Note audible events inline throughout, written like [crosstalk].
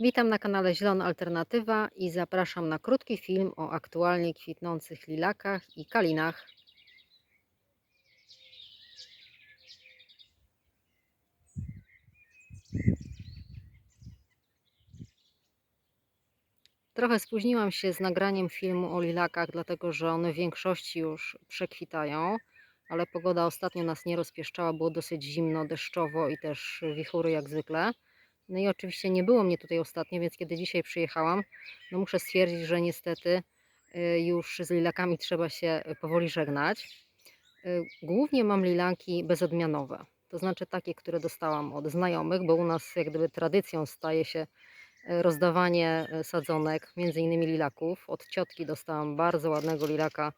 Witam na kanale Zielona Alternatywa i zapraszam na krótki film o aktualnie kwitnących lilakach i kalinach. Trochę spóźniłam się z nagraniem filmu o lilakach, dlatego że one w większości już przekwitają, ale pogoda ostatnio nas nie rozpieszczała, było dosyć zimno, deszczowo i też wichury jak zwykle. No i oczywiście nie było mnie tutaj ostatnio, więc kiedy dzisiaj przyjechałam, no muszę stwierdzić, że niestety y, już z lilakami trzeba się powoli żegnać. Y, Głównie mam lilanki bezodmianowe, to znaczy takie, które dostałam od znajomych, bo u nas jak gdyby tradycją staje się rozdawanie sadzonek, między innymi lilaków. Od ciotki dostałam bardzo ładnego lilaka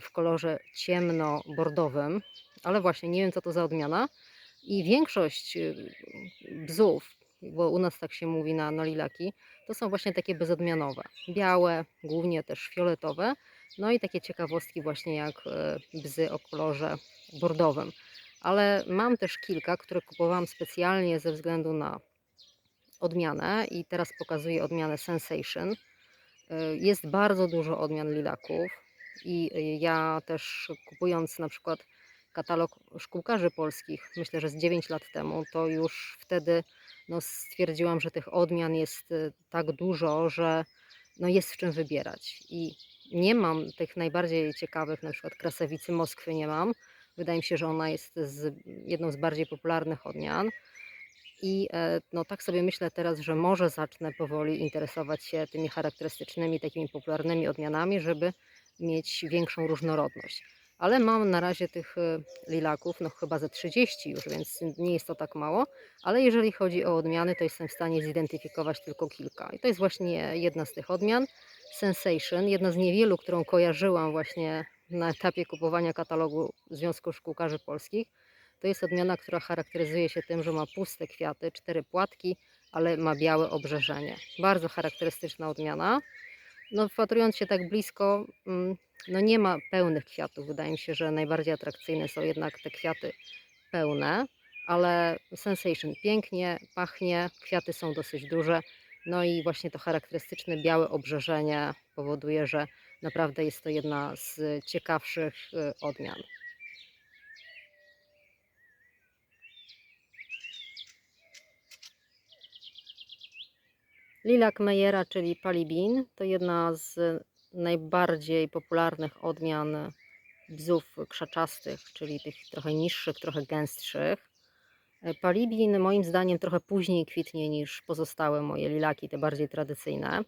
w kolorze ciemno-bordowym, ale właśnie nie wiem co to za odmiana. I większość y, bzów, bo u nas tak się mówi na, na lilaki, to są właśnie takie bezodmianowe. Białe, głównie też fioletowe. No i takie ciekawostki właśnie jak e, bzy o kolorze bordowym. Ale mam też kilka, które kupowałam specjalnie ze względu na odmianę i teraz pokazuję odmianę Sensation. E, Jest bardzo dużo odmian lilaków i e, ja też kupując na przykład katalog szkółkarzy polskich, myślę, że z 9 lat temu, to już wtedy no, stwierdziłam, że tych odmian jest e, tak dużo, że no, jest w czym wybierać. I nie mam tych najbardziej ciekawych, na przykład krasawicy Moskwy nie mam. Wydaje mi się, że ona jest z, jedną z bardziej popularnych odmian. I e, no, tak sobie myślę teraz, że może zacznę powoli interesować się tymi charakterystycznymi, takimi popularnymi odmianami, żeby mieć większą różnorodność. Ale mam na razie tych e, lilaków, no chyba ze 30 już, więc nie jest to tak mało. Ale jeżeli chodzi o odmiany, to jestem w stanie zidentyfikować tylko kilka. I to jest właśnie jedna z tych odmian. Sensation, jedna z niewielu, którą kojarzyłam właśnie na etapie kupowania katalogu Związku Szkółkarzy Polskich. To jest odmiana, która charakteryzuje się tym, że ma puste kwiaty, cztery płatki, ale ma białe obrzeżenie. Bardzo charakterystyczna odmiana. No, wpatrując się tak blisko, mm, no nie ma pełnych kwiatów. Wydaje mi się, że najbardziej atrakcyjne są jednak te kwiaty pełne, ale Sensation pięknie pachnie, kwiaty są dosyć duże. No i właśnie to charakterystyczne białe obrzeżenie powoduje, że naprawdę jest to jedna z ciekawszych y, odmian. Lilak Meyera, czyli Palibin, to jedna z najbardziej popularnych odmian bzów krzaczastych, czyli tych trochę niższych, trochę gęstszych. Palibin moim zdaniem trochę później kwitnie niż pozostałe moje lilaki, te bardziej tradycyjne.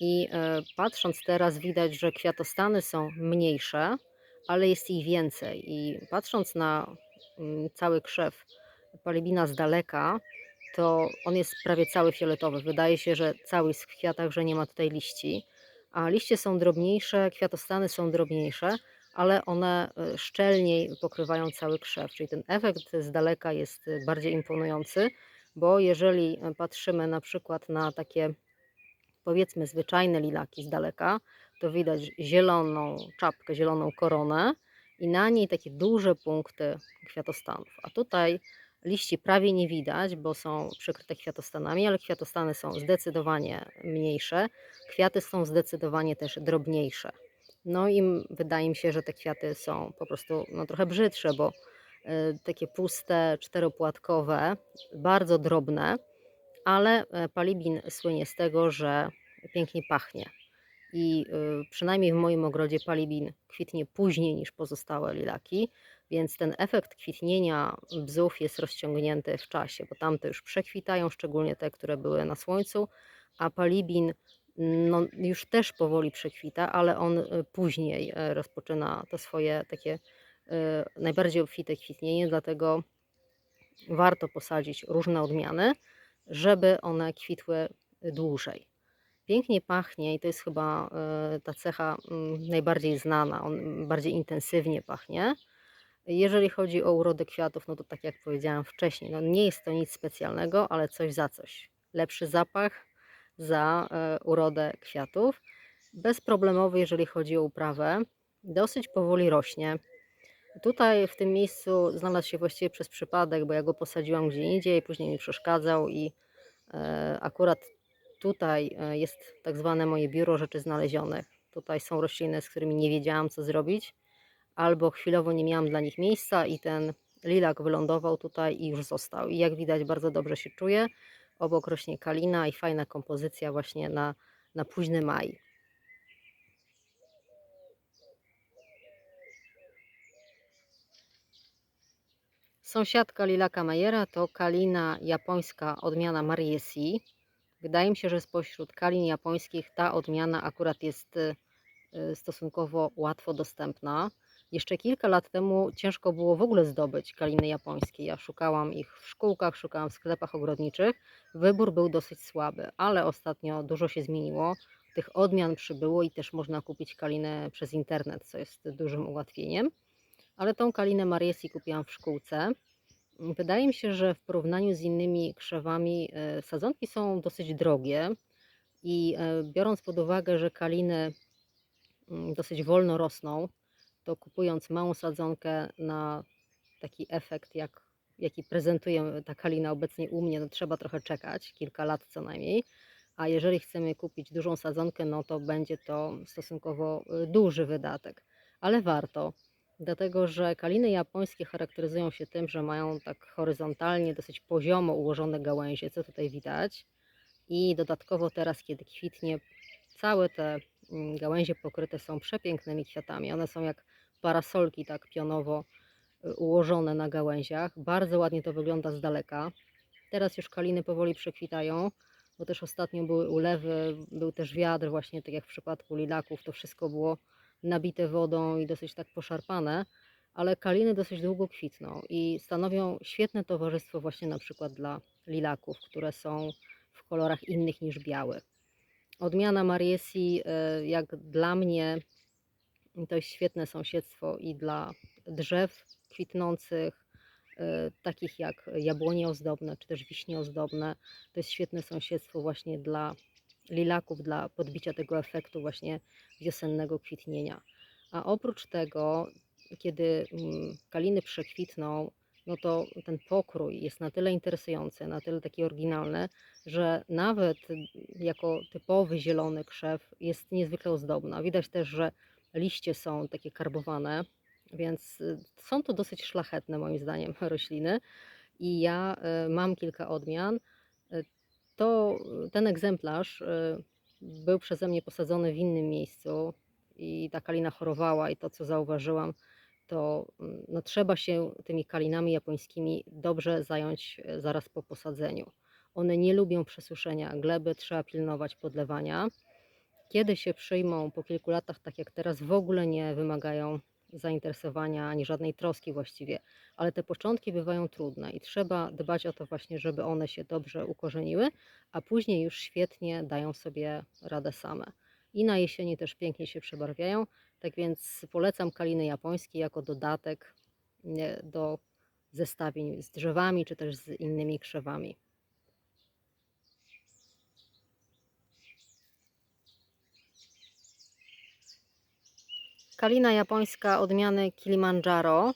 I e, patrząc teraz widać, że kwiatostany są mniejsze, ale jest ich więcej. I patrząc na mm, cały krzew palibina z daleka, to on jest prawie cały fioletowy. Wydaje się, że cały jest w kwiatach, że nie ma tutaj liści. A liście są drobniejsze, kwiatostany są drobniejsze, ale one e, szczelniej pokrywają cały krzew. Czyli ten efekt z daleka jest e, bardziej imponujący, bo jeżeli e, patrzymy na przykład na takie powiedzmy zwyczajne lilaki z daleka, to widać zieloną czapkę, zieloną koronę i na niej takie duże punkty kwiatostanów. A tutaj liści prawie nie widać, bo są przykryte kwiatostanami, ale kwiatostany są zdecydowanie mniejsze. Kwiaty są zdecydowanie też drobniejsze. No i wydaje mi się, że te kwiaty są po prostu no, trochę brzydsze, bo y, takie puste, czteropłatkowe, bardzo drobne, ale e, palibin słynie z tego, że pięknie pachnie. I y, przynajmniej w moim ogrodzie palibin kwitnie później niż pozostałe lilaki, więc ten efekt kwitnienia bzów jest rozciągnięty w czasie, bo tamte już przekwitają, szczególnie te, które były na słońcu, a palibin no, już też powoli przekwita, ale on y, później e, rozpoczyna to swoje takie y, najbardziej obfite kwitnienie, dlatego warto posadzić różne odmiany, żeby one kwitły dłużej. Pięknie pachnie i to jest chyba e, ta cecha mm, najbardziej znana, on bardziej intensywnie pachnie. Jeżeli chodzi o urodę kwiatów, no to tak jak powiedziałam wcześniej, no nie jest to nic specjalnego, ale coś za coś. Lepszy zapach za e, urodę kwiatów. Bezproblemowy, jeżeli chodzi o uprawę. Dosyć powoli rośnie. Tutaj w tym miejscu znalazł się właściwie przez przypadek, bo ja go posadziłam gdzie indziej, później mi przeszkadzał i E, Akurat tutaj e, jest tak zwane moje biuro rzeczy znalezionych. Tutaj są rośliny, z którymi nie wiedziałam, co zrobić, albo chwilowo nie miałam dla nich miejsca i ten lilak wylądował tutaj i już został. I jak widać, bardzo dobrze się czuje. Obok rośnie kalina i fajna kompozycja właśnie na, na późny maj. Sąsiadka lilaka Majera to kalina japońska odmiana Mariesi. Wydaje mi się, że spośród kalin japońskich ta odmiana akurat jest y, stosunkowo łatwo dostępna. Jeszcze kilka lat temu ciężko było w ogóle zdobyć kaliny japońskie. Ja szukałam ich w szkółkach, szukałam w sklepach ogrodniczych. Wybór był dosyć słaby, ale ostatnio dużo się zmieniło. Tych odmian przybyło i też można kupić kalinę przez internet, co jest dużym ułatwieniem. Ale tą kalinę Mariesi kupiłam w szkółce. Wydaje mi się, że w porównaniu z innymi krzewami e, sadzonki są dosyć drogie i e, biorąc pod uwagę, że kaliny mm, dosyć wolno rosną, to kupując małą sadzonkę na taki efekt, jak, jaki prezentuje ta kalina obecnie u mnie, no trzeba trochę czekać, kilka lat co najmniej. A jeżeli chcemy kupić dużą sadzonkę, no to będzie to stosunkowo y, duży wydatek, ale warto dlatego że kaliny japońskie charakteryzują się tym, że mają tak horyzontalnie, dosyć poziomo ułożone gałęzie, co tutaj widać. I dodatkowo teraz, kiedy kwitnie, całe te mm, gałęzie pokryte są przepięknymi kwiatami. One są jak parasolki, tak pionowo y, ułożone na gałęziach. Bardzo ładnie to wygląda z daleka. Teraz już kaliny powoli przekwitają, bo też ostatnio były ulewy, był też wiatr, właśnie tak jak w przypadku lilaków, to wszystko było nabite wodą i dosyć tak poszarpane, ale kaliny dosyć długo kwitną i stanowią świetne towarzystwo właśnie na przykład dla lilaków, które są w kolorach innych niż biały. Odmiana Mariesi, e, jak dla mnie, to jest świetne sąsiedztwo i dla drzew kwitnących, e, takich jak jabłonie ozdobne czy też wiśnie ozdobne. To jest świetne sąsiedztwo właśnie dla lilaków dla podbicia tego efektu właśnie wiosennego kwitnienia. A oprócz tego, kiedy mm, kaliny przekwitną, no to ten pokrój jest na tyle interesujący, na tyle taki oryginalny, że nawet jako typowy zielony krzew jest niezwykle ozdobna. Widać też, że liście są takie karbowane, więc y, są to dosyć szlachetne moim zdaniem [laughs] rośliny. I ja y, mam kilka odmian to ten egzemplarz y, był przeze mnie posadzony w innym miejscu i ta kalina chorowała i to co zauważyłam, to mm, no, trzeba się tymi kalinami japońskimi dobrze zająć e, zaraz po posadzeniu. One nie lubią przesuszenia gleby, trzeba pilnować podlewania. Kiedy się przyjmą po kilku latach, tak jak teraz, w ogóle nie wymagają zainteresowania ani żadnej troski właściwie, ale te początki bywają trudne i trzeba dbać o to właśnie, żeby one się dobrze ukorzeniły, a później już świetnie dają sobie radę same. I na jesieni też pięknie się przebarwiają, tak więc polecam kaliny japońskie jako dodatek do zestawień z drzewami czy też z innymi krzewami. Kalina japońska odmiany Kilimandżaro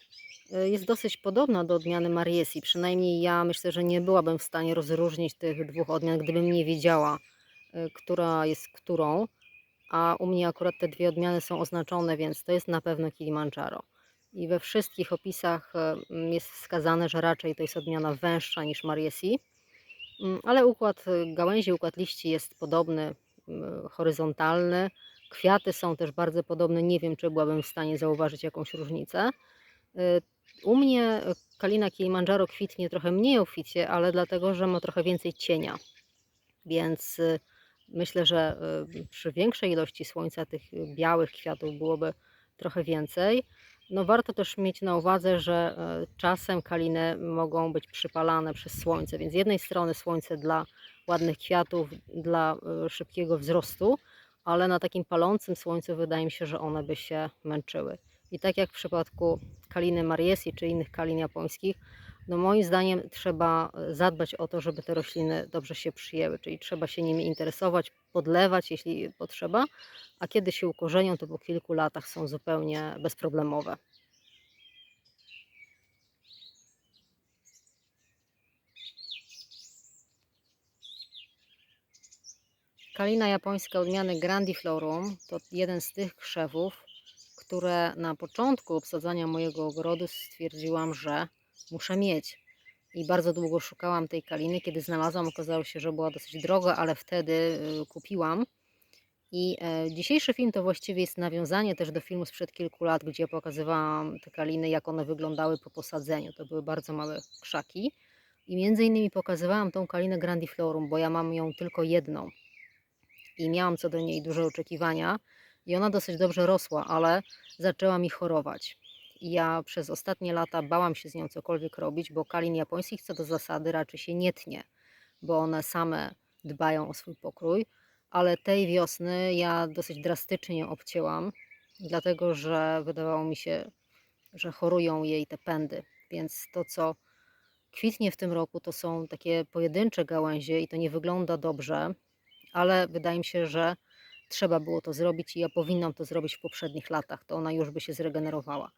y, jest dosyć podobna do odmiany Mariesi. Przynajmniej ja myślę, że nie byłabym w stanie rozróżnić tych dwóch odmian, gdybym nie wiedziała, y, która jest którą. A u mnie akurat te dwie odmiany są oznaczone, więc to jest na pewno Kilimandżaro. I we wszystkich opisach y, jest wskazane, że raczej to jest odmiana węższa niż Mariesi. Mm, ale układ gałęzi, układ liści jest podobny, horyzontalny Kwiaty są też bardzo podobne. Nie wiem, czy byłabym w stanie zauważyć jakąś różnicę. Y, u mnie kalina Kilimandżaro kwitnie trochę mniej obficie, ale dlatego, że ma trochę więcej cienia. Więc y, myślę, że y, przy większej ilości słońca tych białych kwiatów byłoby trochę więcej. No warto też mieć na uwadze, że czasem kaliny mogą być przypalane przez słońce, więc z jednej strony słońce dla ładnych kwiatów, dla szybkiego wzrostu, ale na takim palącym słońcu wydaje mi się, że one by się męczyły. I tak jak w przypadku kaliny Mariesi czy innych kalin japońskich, no moim zdaniem trzeba zadbać o to, żeby te rośliny dobrze się przyjęły, czyli trzeba się nimi interesować, podlewać, jeśli potrzeba, a kiedy się ukorzenią, to po kilku latach są zupełnie bezproblemowe. Kalina japońska odmiany Grandiflorum to jeden z tych krzewów, które na początku obsadzania mojego ogrodu stwierdziłam, że muszę mieć. I bardzo długo szukałam tej kaliny. Kiedy znalazłam, okazało się, że była dosyć droga, ale wtedy y, kupiłam. I e, dzisiejszy film to właściwie jest nawiązanie też do filmu sprzed kilku lat, gdzie pokazywałam te kaliny, jak one wyglądały po posadzeniu. To były bardzo małe krzaki. I między innymi pokazywałam tą kalinę Grandiflorum, bo ja mam ją tylko jedną. I miałam co do niej duże oczekiwania. I ona dosyć dobrze rosła, ale zaczęła mi chorować. I ja przez ostatnie lata bałam się z nią cokolwiek robić, bo kalin japońskich co do zasady raczej się nie tnie, bo one same dbają o swój pokrój. Ale tej wiosny ja dosyć drastycznie obcięłam, dlatego że wydawało mi się, że chorują jej te pędy. Więc to, co kwitnie w tym roku, to są takie pojedyncze gałęzie i to nie wygląda dobrze, ale wydaje mi się, że trzeba było to zrobić i ja powinnam to zrobić w poprzednich latach, to ona już by się zregenerowała.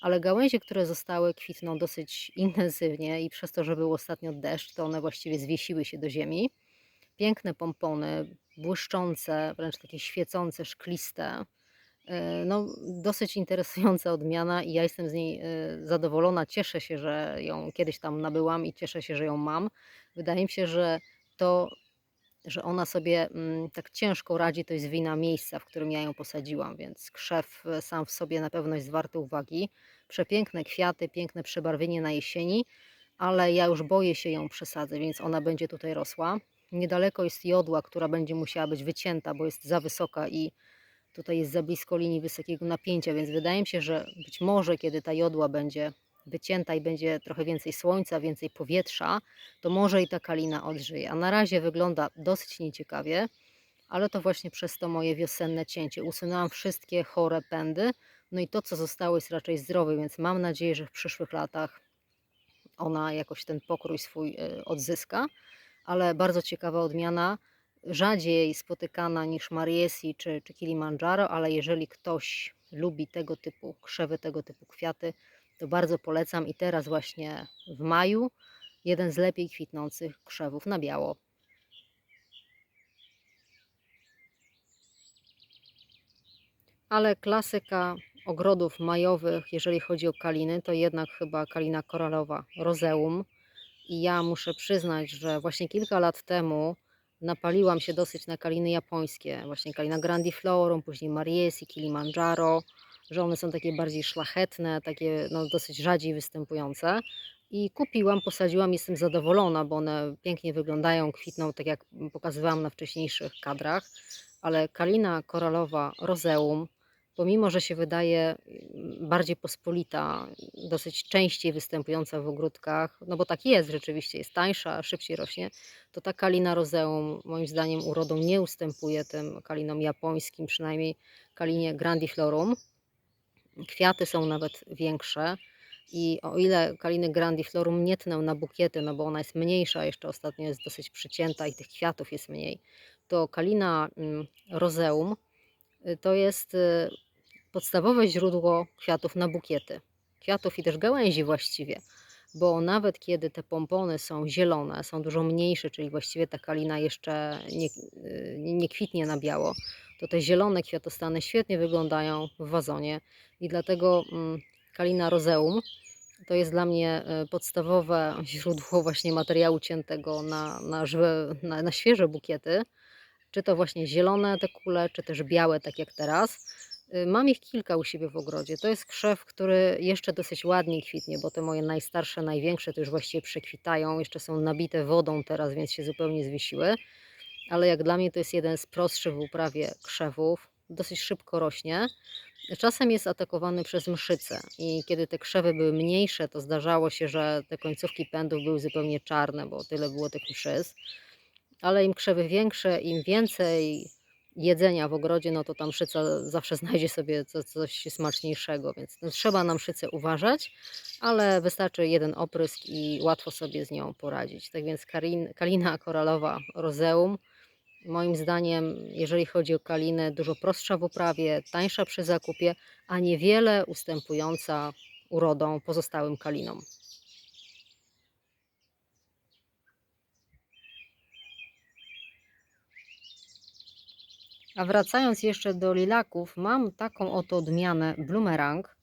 Ale gałęzie, które zostały, kwitną dosyć intensywnie i przez to, że był ostatnio deszcz, to one właściwie zwiesiły się do ziemi. Piękne pompony, błyszczące, wręcz takie świecące, szkliste. E, No, dosyć interesująca odmiana i ja jestem z niej e, zadowolona. Cieszę się, że ją kiedyś tam nabyłam i cieszę się, że ją mam. Wydaje mi się, że to, że ona sobie mm, tak ciężko radzi, to jest wina miejsca, w którym ja ją posadziłam, więc krzew e, sam w sobie na pewno jest warty uwagi. Przepiękne kwiaty, piękne przebarwienie na jesieni, ale ja już boję się ją przesadzę, więc ona będzie tutaj rosła. Niedaleko jest jodła, która będzie musiała być wycięta, bo jest za wysoka i tutaj jest za blisko linii wysokiego napięcia, więc wydaje mi się, że być może kiedy ta jodła będzie wycięta i będzie trochę więcej słońca, więcej powietrza, to może i ta kalina odżyje. A na razie wygląda dosyć nieciekawie, ale to właśnie przez to moje wiosenne cięcie. Usunęłam wszystkie chore pędy, no i to, co zostało, jest raczej zdrowe, więc mam nadzieję, że w przyszłych latach ona jakoś ten pokrój swój y, odzyska. Ale bardzo ciekawa odmiana, rzadziej spotykana niż Mariesi czy, czy Kilimandżaro, ale jeżeli ktoś lubi tego typu krzewy, tego typu kwiaty, to bardzo polecam. I teraz właśnie w maju jeden z lepiej kwitnących krzewów na biało. Ale klasyka ogrodów majowych, jeżeli chodzi o kaliny, to jednak chyba kalina koralowa rozeum. I ja muszę przyznać, że właśnie kilka lat temu napaliłam się dosyć na kaliny japońskie. Właśnie kalina grandiflorum, później mariesi, kilimandżaro, że one są takie bardziej szlachetne, takie no, dosyć rzadziej występujące. I kupiłam, posadziłam, jestem zadowolona, bo one pięknie wyglądają, kwitną, tak jak pokazywałam na wcześniejszych kadrach. Ale kalina koralowa rozeum, pomimo że się wydaje mm, bardziej pospolita, dosyć częściej występująca w ogródkach, no bo tak jest rzeczywiście, jest tańsza, szybciej rośnie, to ta kalina rozeum moim zdaniem urodą nie ustępuje tym kalinom japońskim, przynajmniej kalinie grandiflorum. Kwiaty są nawet większe i o ile kaliny grandiflorum nie tnę na bukiety, no bo ona jest mniejsza, jeszcze ostatnio jest dosyć przycięta i tych kwiatów jest mniej, to kalina mm, rozeum y, to jest y, podstawowe źródło kwiatów na bukiety. Kwiatów i też gałęzi właściwie, bo nawet kiedy te pompony są zielone, są dużo mniejsze, czyli właściwie ta kalina jeszcze nie, y, nie, nie kwitnie na biało, to te zielone kwiatostany świetnie wyglądają w wazonie i dlatego mm, kalina rozeum to jest dla mnie y, podstawowe źródło właśnie materiału ciętego na, na, żywe, na, na świeże bukiety. Czy to właśnie zielone te kule, czy też białe, tak jak teraz. Y, Mam ich kilka u siebie w ogrodzie. To jest krzew, który jeszcze dosyć ładnie kwitnie, bo te moje najstarsze, największe to już właściwie przekwitają. Jeszcze są nabite wodą teraz, więc się zupełnie zwiesiły. Ale jak dla mnie to jest jeden z prostszych w uprawie krzewów. Dosyć szybko rośnie. Czasem jest atakowany przez mszyce i kiedy te krzewy były mniejsze, to zdarzało się, że te końcówki pędów były zupełnie czarne, bo tyle było tych mszyc. Ale im krzewy większe, im więcej jedzenia w ogrodzie, no to tam mszyca zawsze [laughs] znajdzie sobie co, coś smaczniejszego, więc no, trzeba na mszycę uważać, ale wystarczy jeden oprysk i łatwo sobie z nią poradzić. Tak więc karin, kalina koralowa rozeum, moim zdaniem, jeżeli chodzi o kalinę, dużo prostsza w uprawie, tańsza przy zakupie, a niewiele ustępująca urodą pozostałym kalinom. A wracając jeszcze do lilaków, mam taką oto odmianę Bloomerang.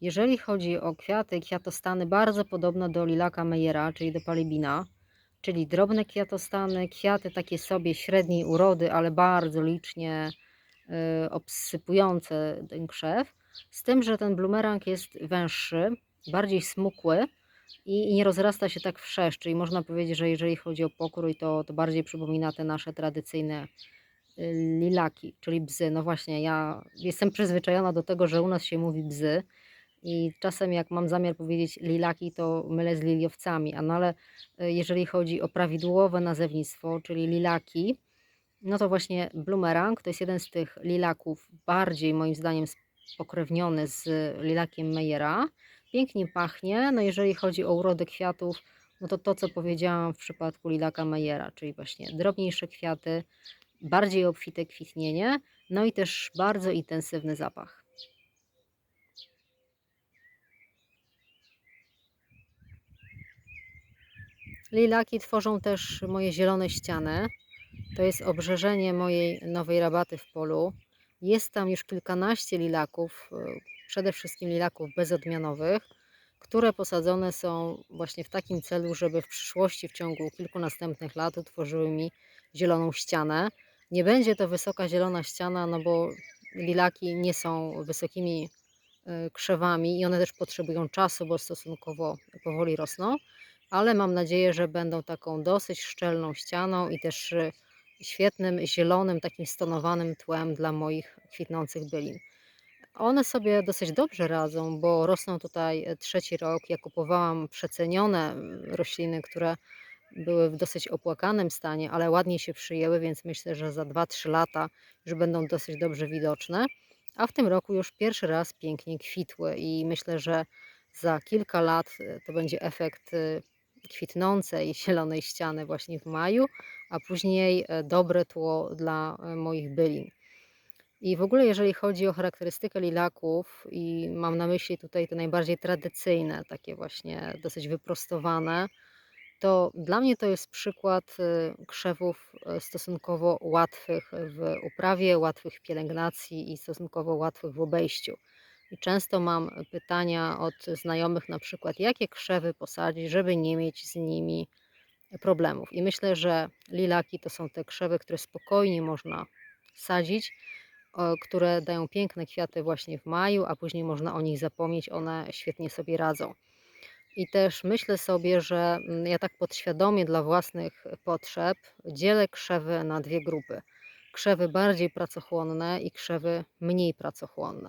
Jeżeli chodzi o kwiaty, kwiatostany bardzo podobne do lilaka Meyera, czyli do palibina, czyli drobne kwiatostany, kwiaty takie sobie średniej urody, ale bardzo licznie y, obsypujące ten krzew. Z tym, że ten Bloomerang jest węższy, bardziej smukły i nie rozrasta się tak wszerz, czyli można powiedzieć, że jeżeli chodzi o pokrój, to, to bardziej przypomina te nasze tradycyjne lilaki, czyli bzy. No właśnie, ja jestem przyzwyczajona do tego, że u nas się mówi bzy i czasem jak mam zamiar powiedzieć lilaki, to mylę z liliowcami, a no ale y, jeżeli chodzi o prawidłowe nazewnictwo, czyli lilaki, no to właśnie Bloomerang to jest jeden z tych lilaków bardziej moim zdaniem spokrewniony z lilakiem Meyera. Pięknie pachnie, no jeżeli chodzi o urodę kwiatów, no to to co powiedziałam w przypadku lilaka Meyera, czyli właśnie drobniejsze kwiaty, bardziej obfite kwitnienie, no i też bardzo intensywny zapach. Lilaki tworzą też moje zielone ściany. To jest obrzeżenie mojej nowej rabaty w polu. Jest tam już kilkanaście lilaków, y, przede wszystkim lilaków bezodmianowych, które posadzone są właśnie w takim celu, żeby w przyszłości, w ciągu kilku następnych lat utworzyły mi zieloną ścianę. Nie będzie to wysoka zielona ściana, no bo lilaki nie są wysokimi y, krzewami i one też potrzebują czasu, bo stosunkowo powoli rosną, ale mam nadzieję, że będą taką dosyć szczelną ścianą i też y, świetnym, zielonym, takim stonowanym tłem dla moich kwitnących bylin. One sobie dosyć dobrze radzą, bo rosną tutaj e, trzeci rok. Ja kupowałam przecenione rośliny, które były w dosyć opłakanym stanie, ale ładnie się przyjęły, więc myślę, że za 2-3 lata już będą dosyć dobrze widoczne. A w tym roku już pierwszy raz pięknie kwitły i myślę, że za kilka lat e, to będzie efekt e, kwitnącej [laughs] zielonej ściany właśnie w maju, a później e, dobre tło dla e, moich bylin. I w ogóle jeżeli chodzi o charakterystykę lilaków i mam na myśli tutaj te najbardziej tradycyjne, takie właśnie dosyć wyprostowane, to dla mnie to jest przykład e, krzewów stosunkowo łatwych w uprawie, łatwych w pielęgnacji i stosunkowo łatwych w obejściu. I często mam pytania od znajomych, na przykład, jakie krzewy posadzić, żeby nie mieć z nimi problemów. I myślę, że lilaki to są te krzewy, które spokojnie można sadzić, które dają piękne kwiaty właśnie w maju, a później można o nich zapomnieć, one świetnie sobie radzą. I też myślę sobie, że mm, ja tak podświadomie dla własnych potrzeb dzielę krzewy na dwie grupy. Krzewy bardziej pracochłonne i krzewy mniej pracochłonne.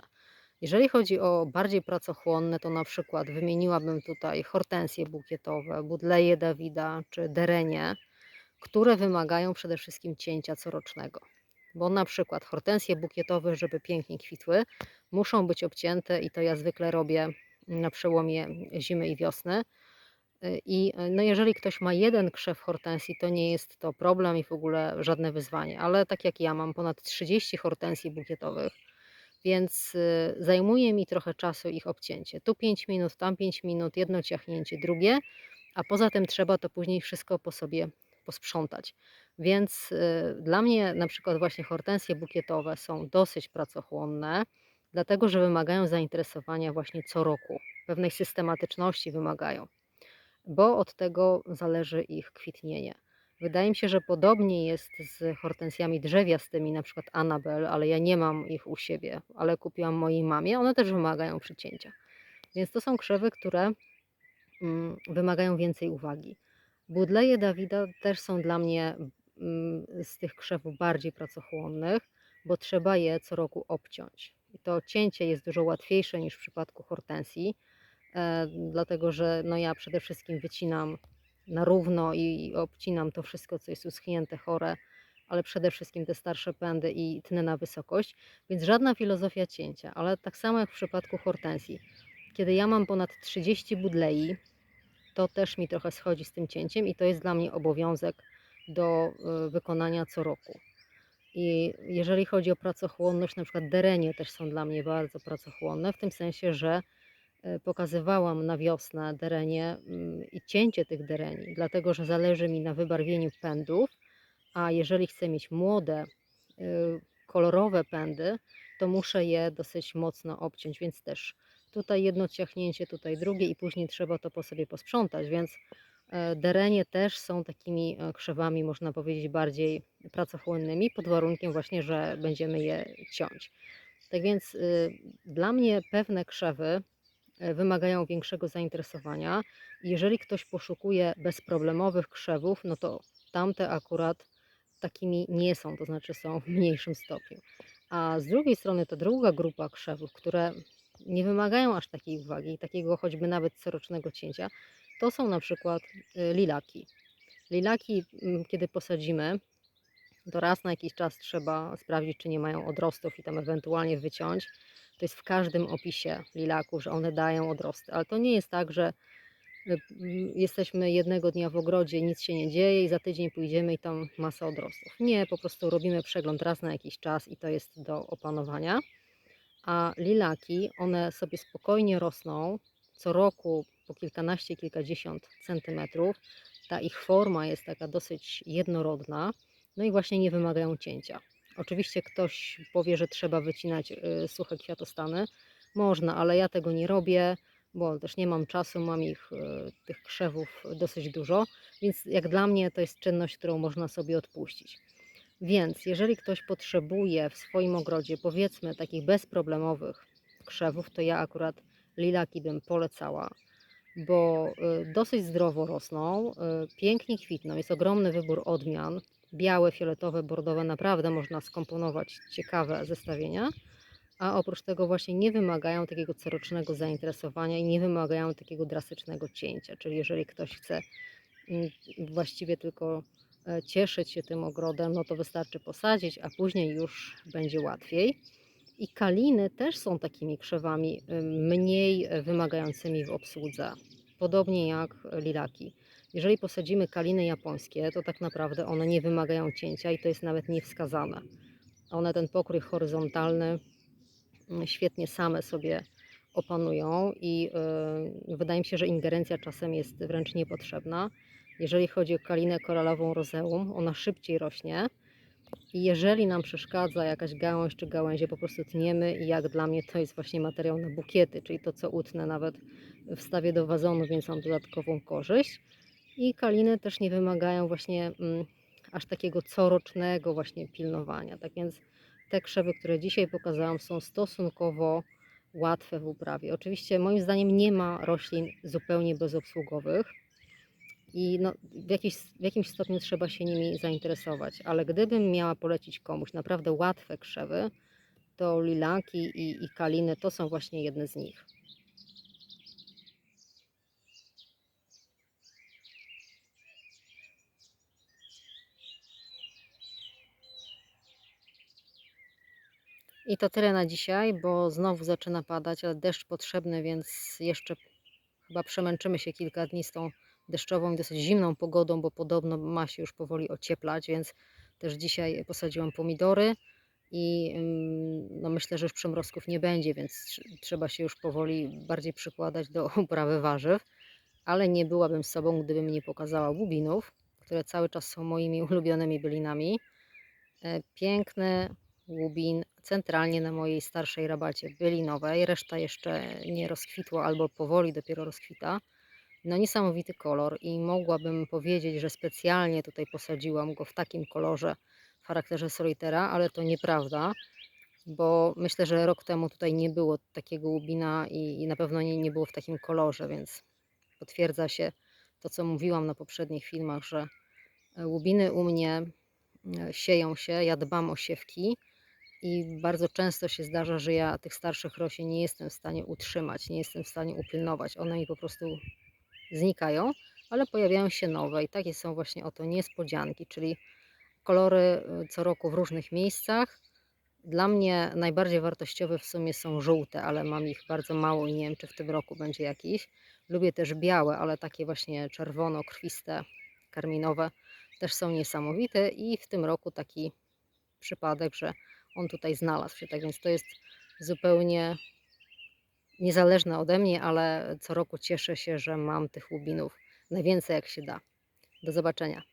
Jeżeli chodzi o bardziej pracochłonne, to na przykład wymieniłabym tutaj hortensje bukietowe, budleje Dawida czy derenie, które wymagają przede wszystkim cięcia corocznego. Bo na przykład hortensje bukietowe, żeby pięknie kwitły, muszą być obcięte i to ja zwykle robię na przełomie zimy i wiosny. I no jeżeli ktoś ma jeden krzew hortensji, to nie jest to problem i w ogóle żadne wyzwanie. Ale tak jak ja mam ponad 30 hortensji bukietowych, więc y, zajmuje mi trochę czasu ich obcięcie. Tu 5 minut, tam 5 minut, jedno ciachnięcie, drugie, a poza tym trzeba to później wszystko po sobie posprzątać. Więc y, dla mnie na przykład właśnie hortensje bukietowe są dosyć pracochłonne, dlatego że wymagają zainteresowania właśnie co roku. Pewnej systematyczności wymagają, bo od tego zależy ich kwitnienie. Wydaje mi się, że podobnie jest z hortensjami drzewiastymi, na przykład Annabel, ale ja nie mam ich u siebie, ale kupiłam mojej mamie. One też wymagają przycięcia. Więc to są krzewy, które mm, wymagają więcej uwagi. Budleje Dawida też są dla mnie mm, z tych krzewów bardziej pracochłonnych, bo trzeba je co roku obciąć. I to cięcie jest dużo łatwiejsze niż w przypadku hortensji, e, dlatego że no ja przede wszystkim wycinam na równo i obcinam to wszystko, co jest uschnięte, chore, ale przede wszystkim te starsze pędy i tnę na wysokość, więc żadna filozofia cięcia, ale tak samo jak w przypadku hortensji. Kiedy ja mam ponad 30 budlei, to też mi trochę schodzi z tym cięciem i to jest dla mnie obowiązek do y, wykonania co roku. I jeżeli chodzi o pracochłonność, na przykład derenie też są dla mnie bardzo pracochłonne, w tym sensie, że E, pokazywałam na wiosnę derenie mm, i cięcie tych dereni, dlatego że zależy mi na wybarwieniu pędów, a jeżeli chcę mieć młode, y, kolorowe pędy, to muszę je dosyć mocno obciąć, więc też tutaj jedno ciachnięcie, tutaj drugie i później trzeba to po sobie posprzątać, więc e, derenie też są takimi e, krzewami, można powiedzieć, bardziej pracochłonnymi, pod warunkiem właśnie, że będziemy je ciąć. Tak więc y, dla mnie pewne krzewy e, wymagają większego zainteresowania. Jeżeli ktoś poszukuje bezproblemowych krzewów, no to tamte akurat takimi nie są, to znaczy są w [laughs] mniejszym stopniu. A z drugiej strony ta druga grupa krzewów, które nie wymagają aż takiej uwagi, takiego choćby nawet corocznego cięcia, to są na przykład y, lilaki. Lilaki, mm, kiedy posadzimy, to raz na jakiś czas trzeba sprawdzić, czy nie mają odrostów i tam ewentualnie wyciąć. To jest w każdym opisie lilaków, że one dają odrosty, ale to nie jest tak, że y, mm, jesteśmy jednego dnia w ogrodzie, nic się nie dzieje i za tydzień pójdziemy i tam masa odrostów. Nie, po prostu robimy przegląd raz na jakiś czas i to jest do opanowania. A lilaki, one sobie spokojnie rosną co roku po kilkanaście, kilkadziesiąt centymetrów. Ta ich forma jest taka dosyć jednorodna, no i właśnie nie wymagają cięcia. Oczywiście ktoś powie, że trzeba wycinać y, suche kwiatostany. Można, ale ja tego nie robię, bo też nie mam czasu, mam ich, y, tych krzewów dosyć dużo, więc jak dla mnie to jest czynność, którą można sobie odpuścić. Więc jeżeli ktoś potrzebuje w swoim ogrodzie, powiedzmy, takich bezproblemowych krzewów, to ja akurat lilaki bym polecała, bo y, dosyć zdrowo rosną, y, pięknie kwitną, jest ogromny wybór odmian. Białe, fioletowe, bordowe, naprawdę można skomponować ciekawe zestawienia. A oprócz tego właśnie nie wymagają takiego corocznego zainteresowania i nie wymagają takiego drastycznego cięcia. Czyli jeżeli ktoś chce mm, właściwie tylko e, cieszyć się tym ogrodem, no to wystarczy posadzić, a później już będzie łatwiej. I kaliny też są takimi krzewami y, mniej e, wymagającymi w obsłudze, podobnie jak lilaki. Jeżeli posadzimy kaliny japońskie, to tak naprawdę one nie wymagają cięcia i to jest nawet niewskazane. One ten pokrój horyzontalny mm, świetnie same sobie opanują i yy, wydaje mi się, że ingerencja czasem jest wręcz niepotrzebna. Jeżeli chodzi o kalinę koralową rozeum, ona szybciej rośnie i jeżeli nam przeszkadza jakaś gałąź czy gałęzie, po prostu tniemy i jak dla mnie to jest właśnie materiał na bukiety, czyli to co utnę nawet wstawię do wazonu, więc mam dodatkową korzyść. I kaliny też nie wymagają właśnie mm, aż takiego corocznego właśnie pilnowania. Tak więc te krzewy, które dzisiaj pokazałam są stosunkowo łatwe w uprawie. Oczywiście moim zdaniem nie ma roślin zupełnie bezobsługowych i no, w, jakiś, w jakimś stopniu trzeba się nimi zainteresować, ale gdybym miała polecić komuś naprawdę łatwe krzewy, to lilaki i, i kaliny to są właśnie jedne z nich. I to tyle na dzisiaj, bo znowu zaczyna padać, ale deszcz potrzebny, więc jeszcze chyba przemęczymy się kilka dni z tą deszczową i dosyć zimną pogodą, bo podobno ma się już powoli ocieplać, więc też dzisiaj posadziłam pomidory i no myślę, że już przymrozków nie będzie, więc trzeba się już powoli bardziej przykładać do [laughs] uprawy warzyw, ale nie byłabym z sobą, gdybym nie pokazała łubinów, które cały czas są moimi [laughs] ulubionymi bylinami. E, piękny łubin centralnie na mojej starszej rabacie bylinowej, reszta jeszcze nie rozkwitła albo powoli dopiero rozkwita. No niesamowity kolor i mogłabym powiedzieć, że specjalnie tutaj posadziłam go w takim kolorze w charakterze solitera, ale to nieprawda, bo myślę, że rok temu tutaj nie było takiego łubina i, i na pewno nie, nie było w takim kolorze, więc potwierdza się to, co mówiłam na poprzednich filmach, że łubiny u mnie e, sieją się, ja dbam o siewki i bardzo często się zdarza, że ja tych starszych roślin nie jestem w stanie utrzymać, nie jestem w stanie upilnować. One mi po prostu znikają, ale pojawiają się nowe i takie są właśnie oto niespodzianki, czyli kolory y, co roku w różnych miejscach. Dla mnie najbardziej wartościowe w sumie są żółte, ale mam ich bardzo mało i nie wiem, czy w tym roku będzie jakiś. Lubię też białe, ale takie właśnie czerwono-krwiste, karminowe też są niesamowite i w tym roku taki przypadek, że on tutaj znalazł się. Tak więc to jest zupełnie niezależne ode mnie, ale co roku cieszę się, że mam tych łubinów najwięcej jak się da. Do zobaczenia.